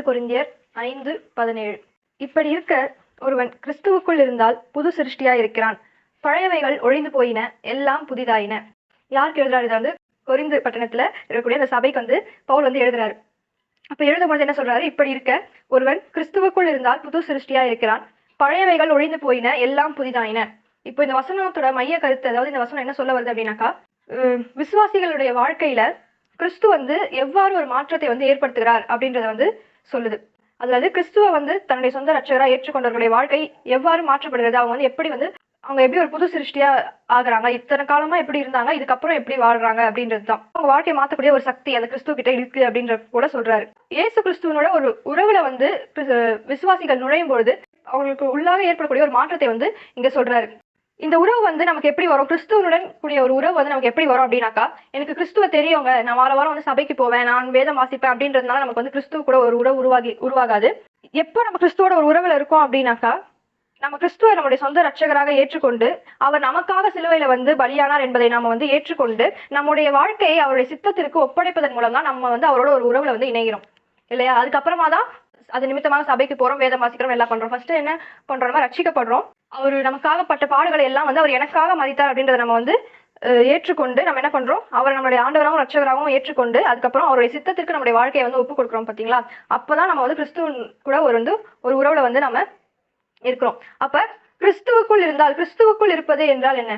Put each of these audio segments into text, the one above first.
இரண்டு கொரிந்தியர் ஐந்து பதினேழு. இப்படி இருக்க ஒருவன் கிறிஸ்துவுக்குள் இருந்தால் புது சிருஷ்டியா இருக்கிறான். பழையவைகள் ஒழிந்து போயின எல்லாம் புதிதாயின. யாருக்கு எழுதுறாரு இதை வந்து? கொரிந்து பட்டணத்துல இருக்கக்கூடிய அந்த சபைக்கு வந்து பவுல் வந்து எழுதுறாரு. அப்ப எழுதும்போது என்ன சொல்றாரு? இப்படி இருக்க ஒருவன் கிறிஸ்துவுக்குள் இருந்தால் புது சிருஷ்டியா இருக்கிறான். பழையவைகள் ஒழிந்து போயின எல்லாம் புதிதாயின. இப்போ இந்த வசனத்தோட மைய கருத்து அதாவது இந்த வசனம் என்ன சொல்ல வருது அப்படின்னாக்கா விசுவாசிகளுடைய வாழ்க்கையில கிறிஸ்து வந்து எவ்வாறு ஒரு மாற்றத்தை வந்து ஏற்படுத்துகிறார் அப்படின்றத வந்து சொல்லுது. அதாவது கிறிஸ்துவ வந்து தன்னுடைய சொந்த ரட்சகரா ஏற்றுக்கொண்டவர்களுடைய வாழ்க்கை எவ்வாறு மாற்றப்படுகிறது? அவங்க வந்து எப்படி வந்து அவங்க எப்படி ஒரு புது சிருஷ்டியா ஆகுறாங்க? இத்தனை காலமா எப்படி இருந்தாங்க? இதுக்கப்புறம் எப்படி வாழ்றாங்க? அப்படின்றது தான். அவங்க வாழ்க்கையை மாத்தக்கூடிய ஒரு சக்தி அந்த கிறிஸ்துவ கிட்ட இருக்கு அப்படின்ற கூட சொல்றாரு. இயேசு கிறிஸ்துவனோட ஒரு உறவுல வந்து விசுவாசிகள் நுழையும் பொழுது அவங்களுக்கு உள்ளாக ஏற்படக்கூடிய ஒரு மாற்றத்தை வந்து இங்க சொல்றாரு. இந்த உறவு வந்து நமக்கு எப்படி வரும்? கிறிஸ்துவனுடன் கூடிய ஒரு உறவு வந்து நமக்கு எப்படி வரும் அப்படின்னாக்கா எனக்கு கிறிஸ்துவ தெரியுங்க. நான் வார வாரம் வந்து சபைக்கு போவேன். நான் வேதம் வாசிப்பேன் அப்படின்றதுனால நமக்கு வந்து கிறிஸ்துவ கூட ஒரு உறவு உருவாகி உருவாகாது. எப்போ நம்ம கிறிஸ்துவோட ஒரு உறவுல இருக்கோம் அப்படின்னாக்கா நம்ம கிறிஸ்துவை நம்முடைய சொந்த ரட்சகராக ஏற்றுக்கொண்டு அவர் நமக்காக சிலுவையில வந்து பலியானார் என்பதை நாம வந்து ஏற்றுக்கொண்டு நம்முடைய வாழ்க்கையை அவருடைய சித்தத்திற்கு ஒப்படைப்பதன் மூலம் தான் நம்ம வந்து அவரோட ஒரு உறவுல வந்து இணைகிறோம். இல்லையா? அதுக்கப்புறமா தான் அது நிமித்தமாக சபைக்கு போறோம் வேதம் வாசிக்கிறோம் எல்லாம் பண்றோம். ஃபர்ஸ்ட் என்ன பண்றோம்? ரட்சிக்கப்படுறோம். அவர் நமக்காக பட்ட பாடுகளை எல்லாம் வந்து அவர் எனக்காக மதித்தார் அப்படின்றத நம்ம வந்து ஏற்றுக்கொண்டு நம்ம என்ன பண்றோம்? அவர் நம்மளுடைய ஆண்டவராகவும் ரட்சகராகவும் ஏற்றுக்கொண்டு அதுக்கப்புறம் அவருடைய சித்தத்திற்கு நம்முடைய வாழ்க்கையை வந்து ஒப்பு கொடுக்குறோம் பாத்தீங்களா அப்பதான் நம்ம வந்து கிறிஸ்துவன் கூட ஒரு வந்து ஒரு உறவுல வந்து நம்ம இருக்கிறோம். அப்ப கிறிஸ்துவுக்குள் இருந்தால் கிறிஸ்துவுக்குள் இருப்பது என்றால் என்ன?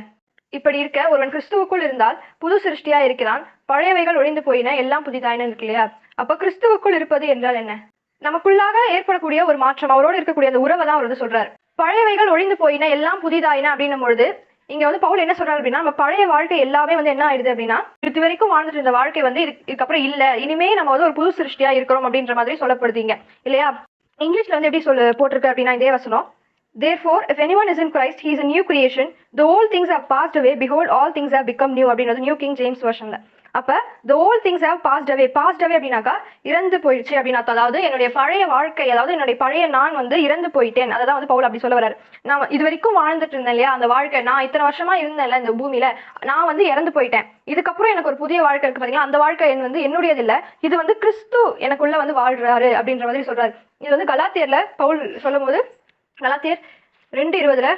இப்படி இருக்க ஒருவன் கிறிஸ்துவுக்குள் இருந்தால் புது சிருஷ்டியா இருக்கிறான் பழையவைகள் ஒழிந்து போயின எல்லாம் புதிதாயின இருக்கு இல்லையா? அப்ப கிறிஸ்துவுக்குள் இருப்பது என்றால் என்ன? நமக்குள்ளாக ஏற்படக்கூடிய ஒரு மாற்றம் அவரோடு இருக்கக்கூடிய அந்த உறவை தான் அவர் வந்து சொல்றாரு. பழையவைகள் ஒழிந்து போயின எல்லாம் புதிதாயின அப்படின்னும் பொழுது இங்க வந்து பவுல் என்ன சொல்றாரு அப்படின்னா நம்ம பழைய வாழ்க்கை எல்லாமே வந்து என்ன ஆயிடுது அப்படின்னா இது வரைக்கும் வாழ்ந்துட்டு இருந்த வாழ்க்கை வந்து இதுக்கப்புறம் இல்ல இனிமே நம்ம வந்து ஒரு புது சிருஷ்டியா இருக்கிறோம் அப்படின்ற மாதிரி சொல்லப்படுதீங்க இல்லையா இங்கிலீஷ்ல வந்து எப்படி சொல்ல போட்டிருக்கு அப்படின்னா இதே வசனம் therefore if any one is in Christ he's new creation creation. The things things have past away. Behold, all things are become new அப்படின்றது நியூ கிங் ஜேம்ஸ் வெர்ஷன்ல அப்ப த old things have passed away passed away அப்படின்னாக்கா இறந்து போயிடுச்சு அப்படின்னு அதாவது என்னுடைய பழைய வாழ்க்கை அதாவது என்னுடைய பழைய நான் வந்து இறந்து போயிட்டேன். அதை தான் வந்து பவுல் அப்படி சொல்ல வர்றாரு. நான் இது வரைக்கும் வாழ்ந்துட்டு இருந்தேன் இல்லையா அந்த வாழ்க்கை. நான் இத்தனை வருஷமா இருந்தேன்ல இந்த பூமியில. நான் வந்து இறந்து போயிட்டேன். இதுக்கப்புறம் எனக்கு ஒரு புதிய வாழ்க்கை இருக்கு பாத்தீங்களா அந்த வாழ்க்கை என் வந்து என்னுடையது இல்ல. இது வந்து கிறிஸ்து எனக்குள்ள வந்து வாழ்றாரு அப்படின்ற மாதிரி சொல்றாரு. இது வந்து கலாத்தியர்ல பவுல் சொல்லும் போது கலாத்தியர் ரெண்டு இருபதுல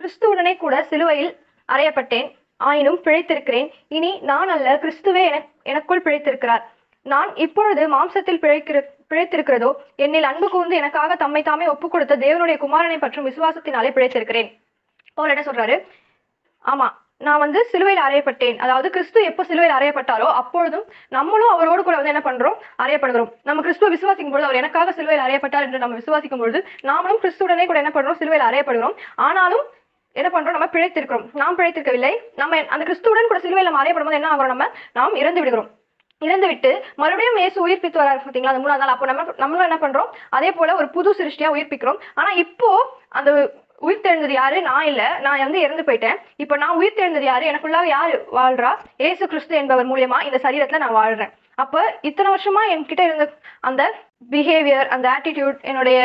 கிறிஸ்துவுடனே கூட சிலுவையில் அறையப்பட்டேன். ஆயினும் பிழைத்திருக்கிறேன். இனி நான் அல்ல கிறிஸ்துவே எனக் எனக்குள் பிழைத்திருக்கிறார். நான் இப்பொழுது மாம்சத்தில் பிழைக்கிற பிழைத்திருக்கிறதோ என்னில் அன்பு கூர்ந்து எனக்காக தம்மை தாமே ஒப்புக் கொடுத்த தேவனுடைய குமாரனை பற்றும் விசுவாசத்தினாலே பிழைத்திருக்கிறேன். பவுல் என்ன சொல்றாரு? ஆமா நான் வந்து சிலுவையில் அறையப்பட்டேன். அதாவது கிறிஸ்து எப்போ சிலுவையில் அறையப்பட்டாரோ அப்பொழுதும் நம்மளும் அவரோடு கூட வந்து என்ன பண்றோம்? அறையப்படுகிறோம். நம்ம கிறிஸ்துவ விசுவாசிக்கும் பொழுது அவர் எனக்காக சிலுவையில் அறையப்பட்டார் என்று நம்ம விசுவாசிக்கும் பொழுது நாமளும் கிறிஸ்துடனே கூட என்ன பண்றோம்? சிலுவையில் அறையப்படுகிறோம். ஆனாலும் என்ன பண்றோம்? நம்ம பிழைத்திருக்கிறோம். நாம் பிழைத்திருக்கவில்லை. நம்ம அந்த கிறிஸ்துவுடன் கூட சிலுவையில் நம்ம போது என்ன ஆகிறோம் நம்ம? நாம் இறந்து விடுகிறோம். இறந்து விட்டு மறுபடியும் இயேசு உயிர்ப்பித்து வராரு பார்த்தீங்களா? அந்த மூணாவது நாள். அப்போ நம்ம நம்மளும் என்ன பண்றோம்? அதே போல ஒரு புது சிருஷ்டியா உயிர்ப்பிக்கிறோம். ஆனா இப்போ அந்த உயிர் தெழுந்தது யாரு? நான் இல்ல. நான் வந்து இறந்து போயிட்டேன். இப்போ நான் உயிர் தெழுந்தது யாரு? எனக்குள்ளாக யாரு வாழ்றா? ஏசு கிறிஸ்து என்பவர் மூலியமா இந்த சரீரத்துல நான் வாழ்றேன். அப்ப இத்தனை வருஷமா என்கிட்ட இருந்த அந்த பிஹேவியர் அந்த ஆட்டிடியூட் என்னுடைய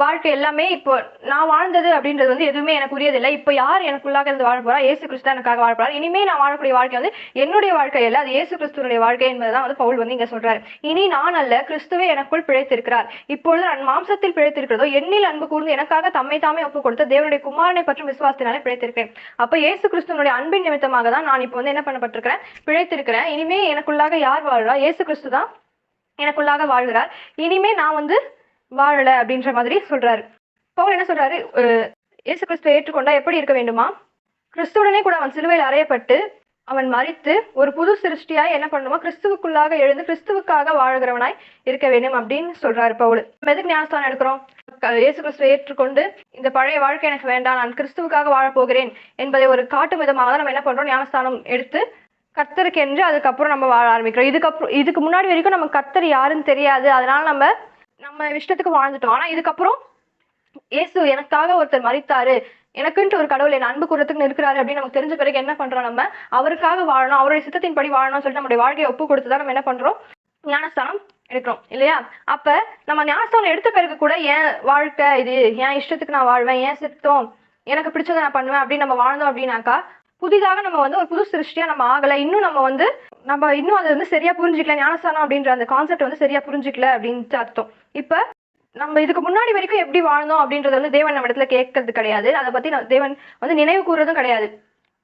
வாழ்க்கை எல்லாமே இப்போ நான் வாழ்ந்தது அப்படின்றது வந்து எதுவுமே எனக்கு உரியதில்லை. இப்போ யார் எனக்குள்ளாக இருந்து வாழ போறா? ஏசு கிறிஸ்து தான் எனக்காக வாழ போறார். இனிமே நான் வாழக்கூடிய வாழ்க்கை வந்து என்னுடைய வாழ்க்கை இல்லை அது ஏசு கிறிஸ்துவனுடைய வாழ்க்கை என்பதுதான் வந்து பவுல் வந்து இங்க சொல்றாரு. இனி நான் அல்ல கிறிஸ்துவே எனக்குள் பிழைத்திருக்கிறார். இப்பொழுது நான் மாம்சத்தில் பிழைத்திருக்கிறதோ என்னில் அன்பு கூர்ந்து எனக்காக தம்மை தாமே ஒப்பு கொடுத்த தேவனுடைய குமாரனை பற்றும் விசுவாசத்தினாலே பிழைத்திருக்கிறேன். அப்ப ஏசு கிறிஸ்துவனுடைய அன்பின் நிமித்தமாக தான் நான் இப்போ வந்து என்ன பண்ணப்பட்டிருக்கிறேன்? பிழைத்திருக்கிறேன். இனிமே எனக்குள்ளாக யார் வாழ்றா? இயேசு கிறிஸ்து தான் எனக்குள்ளாக வாழ்கிறார். இனிமே நான் வந்து வாழல அப்படின்ற மாதிரி சொல்றாரு. பவுல் என்ன சொல்றாரு? இயேசு கிறிஸ்துவை ஏற்றுக்கொண்டா எப்படி இருக்க வேண்டுமா? கிறிஸ்துவுடனே கூட அவன் சிலுவையில் அறையப்பட்டு அவன் மறித்து ஒரு புது சிருஷ்டியாய் என்ன பண்ணுமா? கிறிஸ்துவுக்குள்ளாக எழுந்து கிறிஸ்துவுக்காக வாழ்கிறவனாய் இருக்க வேண்டும் அப்படின்னு சொல்றாரு பவுல். எதுக்கு ஞானஸ்தானம் எடுக்கிறோம்? இயேசு கிறிஸ்துவை ஏற்றுக்கொண்டு இந்த பழைய வாழ்க்கை எனக்கு வேண்டாம் நான் கிறிஸ்துவுக்காக வாழப்போகிறேன் என்பதை ஒரு காட்டும் விதமாக தான் நம்ம என்ன பண்றோம்? ஞானஸ்தானம் எடுத்து கர்த்தருக்கு என்று அதுக்கப்புறம் நம்ம வாழ ஆரம்பிக்கிறோம். இதுக்கப்புறம் இதுக்கு முன்னாடி வரைக்கும் நம்ம கர்த்தர் யாருன்னு தெரியாது. அதனால நம்ம நம்ம இஷ்டத்துக்கு வாழ்ந்துட்டோம். ஆனா இதுக்கப்புறம் இயேசு எனக்காக ஒருத்தர் மறித்தாரு எனக்குன்ட்டு ஒரு கடவுள் என் அன்பு கூறத்துக்கு இருக்கிறாரு அப்படின்னு நமக்கு தெரிஞ்ச பிறகு என்ன பண்றோம் நம்ம? அவருக்காக வாழணும் அவருடைய சித்தத்தின் படி வாழணும்னு சொல்லிட்டு நம்முடைய வாழ்க்கையை ஒப்பு கொடுத்து தான் நம்ம என்ன பண்றோம்? ஞானஸ்தானம் எடுக்கிறோம் இல்லையா? அப்ப நம்ம ஞானஸ்தானம் எடுத்த பிறகு கூட என் வாழ்க்கை இது என் இஷ்டத்துக்கு நான் வாழ்வேன் என் சித்தம் எனக்கு பிடிச்சதை நான் பண்ணுவேன் அப்படின்னு நம்ம வாழ்ந்தோம் அப்படின்னாக்கா புதிதாக நம்ம வந்து ஒரு புது சிருஷ்டியா நம்ம ஆகல. இன்னும் நம்ம வந்து நம்ம இன்னும் அதை வந்து சரியா புரிஞ்சிக்கல ஞானஸ்தானம் அப்படின்ற அந்த கான்செப்ட் வந்து சரியா புரிஞ்சிக்கல அப்படின்ட்டு அர்த்தம். இப்ப நம்ம இதுக்கு முன்னாடி வரைக்கும் எப்படி வாழ்ந்தோம் அப்படின்றது வந்து தேவன் நம்ம இடத்துல கேட்கறது கிடையாது. அதை பத்தி நான் தேவன் வந்து நினைவு கூறுறதும் கிடையாது.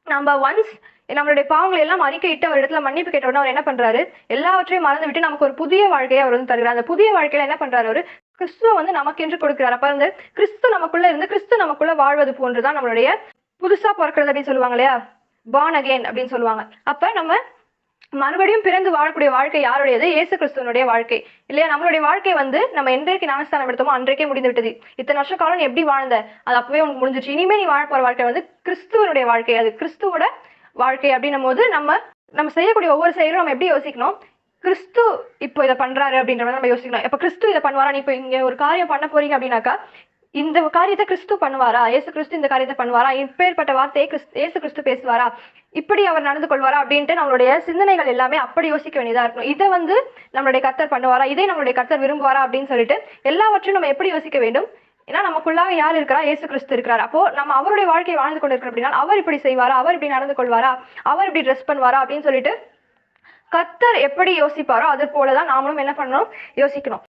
நம்ம ஒன்ஸ் நம்மளுடைய பாவங்களை எல்லாம் அறிக்கையிட்டு அவர் இடத்துல மன்னிப்பு கேட்ட உடனே அவர் என்ன பண்றாரு? எல்லாவற்றையும் மறந்து விட்டு நமக்கு ஒரு புதிய வாழ்க்கையை அவர் வந்து தருகிறார். அந்த புதிய வாழ்க்கையில என்ன பண்றாரு அவர்? கிறிஸ்துவ வந்து நமக்கு என்று கொடுக்கிறார். அப்ப வந்து கிறிஸ்து நமக்குள்ள இருந்து கிறிஸ்து நமக்குள்ள வாழ்வது போன்றுதான் நம்மளுடைய புதுசா பிறக்கிறது அப்படின்னு சொல்லுவாங்க இல்லையா? பான் அகேன் அப்படின்னு சொல்லுவாங்க. அப்ப நம்ம மறுபடியும் பிறந்து வாழக்கூடிய வாழ்க்கை யாருடையது? இயேசு கிறிஸ்துவனுடைய வாழ்க்கை. இல்லையா? நம்மளுடைய வாழ்க்கை வந்து நம்ம என்றைக்கு ஞானஸ்தானம் எடுத்தோமோ அன்றைக்கே முடிந்து விட்டது. இத்தனை வருஷ காலம் நீ எப்படி வாழ்ந்த? அது அப்பவே உனக்கு முடிஞ்சிச்சு இனிமே நீ வாழ போற வாழ்க்கை வந்து கிறிஸ்துவனுடைய வாழ்க்கை. அது கிறிஸ்துவோட வாழ்க்கை அப்படின்னும் போது நம்ம நம்ம செய்யக்கூடிய ஒவ்வொரு செயலும் நம்ம எப்படி யோசிக்கணும்? கிறிஸ்து இப்போ இதை பண்றாரு அப்படின்ற மாதிரி நம்ம யோசிக்கணும். இப்ப கிறிஸ்து இதை பண்ணுவாரா? நீ இப்போ இங்க ஒரு காரியம் பண்ண போறீங்க அப்படின்னாக்கா இந்த காரியத்தை கிறிஸ்து பண்ணுவாரா? இயேசு கிறிஸ்து இந்த காரியத்தை பண்ணுவாரா? இப்பேற்பட்ட வார்த்தையை கிறிஸ்து ஏசு கிறிஸ்து பேசுவாரா? இப்படி அவர் நடந்து கொள்வாரா அப்படின்ட்டு நம்மளுடைய சிந்தனைகள் எல்லாமே அப்படி யோசிக்க வேண்டியதா இருக்கணும். இதை வந்து நம்மளுடைய கர்த்தர் பண்ணுவாரா? இதை நம்மளுடைய கர்த்தர் விரும்புவாரா அப்படின்னு சொல்லிட்டு எல்லாவற்றையும் நம்ம எப்படி யோசிக்க வேண்டும்? ஏன்னா நமக்குள்ளாக யார் இருக்கிறா? ஏசு கிறிஸ்து இருக்கிறார். அப்போ நம்ம அவருடைய வாழ்க்கையை வாழ்ந்து கொண்டு இருக்கிறோம் அப்படின்னா அவர் இப்படி செய்வாரா? அவர் இப்படி நடந்து கொள்வாரா? அவர் இப்படி ட்ரெஸ் பண்ணுவாரா அப்படின்னு சொல்லிட்டு கத்தர் எப்படி யோசிப்பாரோ அது போலதான் நாமளும் என்ன பண்ணணும்? யோசிக்கணும்.